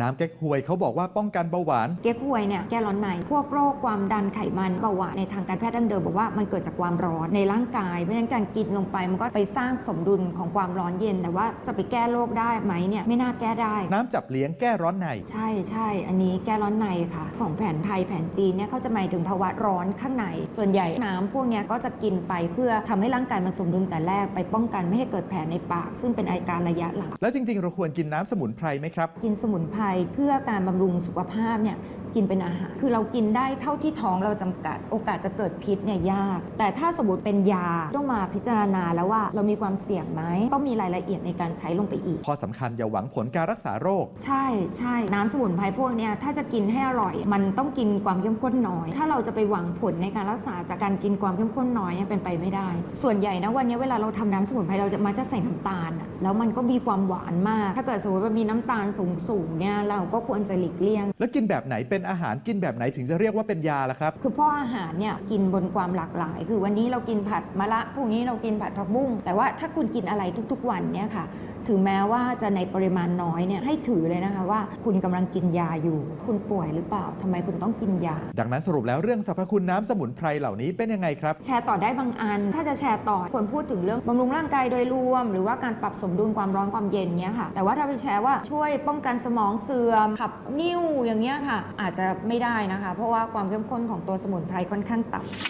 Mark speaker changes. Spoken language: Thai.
Speaker 1: น้ำแก๊กฮวยเขาบอกว่าป้องกันเบาหวาน
Speaker 2: เก๊กฮวยเนี่ยแก้ร้อนใน พวกโรคความดันไขมันเบาหวานในทางการแพทย์ดั้งเดิมบอกว่ามันเกิดจากความร้อนในร่างกาย เพราะฉะนั้นการกินลงไปมันก็ไปสร้างสมดุลของความร้อนเย็น แต่ว่าจะไปแก้โรคได้ไหมเนี่ยไม่น่าแก้ได้
Speaker 1: น้ำจับเลี้ยงแก้ร้อนใน
Speaker 2: ใช่ใช่อันนี้แก้ร้อนในค่ะ ของแผนไทยแผนจีนเนี่ยเขาจะหมายถึงภาวะร้อนข้างใน ส่วนใหญ่น้ำพวกเนี้ยก็จะกินไปเพื่อทำให้ร่างกายมันสมดุลแต่แรกไปป้องกันไม่ให้เกิดแผลในปาก ซึ่งเป็นอาการระยะหลัง
Speaker 1: แล้วจริง ๆ เราควรกินน้ำสมุนไพรไหมครับ
Speaker 2: กินสมุนไพรเพื่อการบำรุงสุขภาพเนี่ยกินเป็นอาหาร คือเรากินได้เท่าที่ท้องเราจำกัด โอกาสจะเกิดพิษเนี่ยยาก แต่ถ้าสมมติเป็นยาต้องมาพิจารณาแล้วว่าเรามีความเสี่ยงไหมต้องมีรายละเอียดในการใช้ลงไปอีก
Speaker 1: ข้อสำคัญอย่าหวังผลการรักษาโรค
Speaker 2: ใช่ใช่น้ำสมุนไพรพวกเนี้ยถ้าจะกินให้อร่อย มันต้องกินความเข้มข้นน้อย ถ้าเราจะไปหวังผลในการรักษาจากการกินความเข้มข้นน้อยเนี่ยเป็นไปไม่ได้ ส่วนใหญ่นะวันนี้เวลาเราทำน้ำสมุนไพรเราจะมักจะใส่น้ำตาลอะแล้วมันก็มีความหวานมาก ถ้าเกิดสมมติว่ามีน้ำตาลสูงๆเนี่ยเราก็ควรจะหลีกเลี่ยง
Speaker 1: แล้วกินแบบไหนเป็นอาหารกินแบบไหนถึงจะเรียกว่าเป็นยาล่ะครับ
Speaker 2: คือพ่ออาหารเนี่ยกินบนความหลากหลาย คือวันนี้เรากินผัดมะระพรุ่งนี้เรากินผัดผักบุ้งแต่ว่าถ้าคุณกินอะไรทุกๆ วันเนี่ยค่ะ ถึงแม้ว่าจะในปริมาณน้อยเนี่ยให้ถือเลยนะคะว่า คุณกำลังกินยาอยู่ คุณป่วยหรือเปล่าทำไมคุณต้องกินยา
Speaker 1: ดังนั้นสรุปแล้วเรื่องสรรพคุณน้ำสมุนไพรเหล่านี้เป็นยังไงครับ
Speaker 2: แชร์ต่อได้บางอัน ถ้าจะแชร์ต่อควรพูดถึงเรื่องบำรุงร่างกายโดยรวม หรือว่าการปรับสมดุลความร้อนความเย็นเนี้ยค่ะ แต่ว่าถ้าไปแชร์ว่าช่วยป้องกันสมองเสื่อมขับนิ่วอย่างเงี้ยค่ะ อาจจะไม่ได้นะคะ เพราะว่าความเข้มข้นของตัวสมุนไพรค่อนข้างต่ำ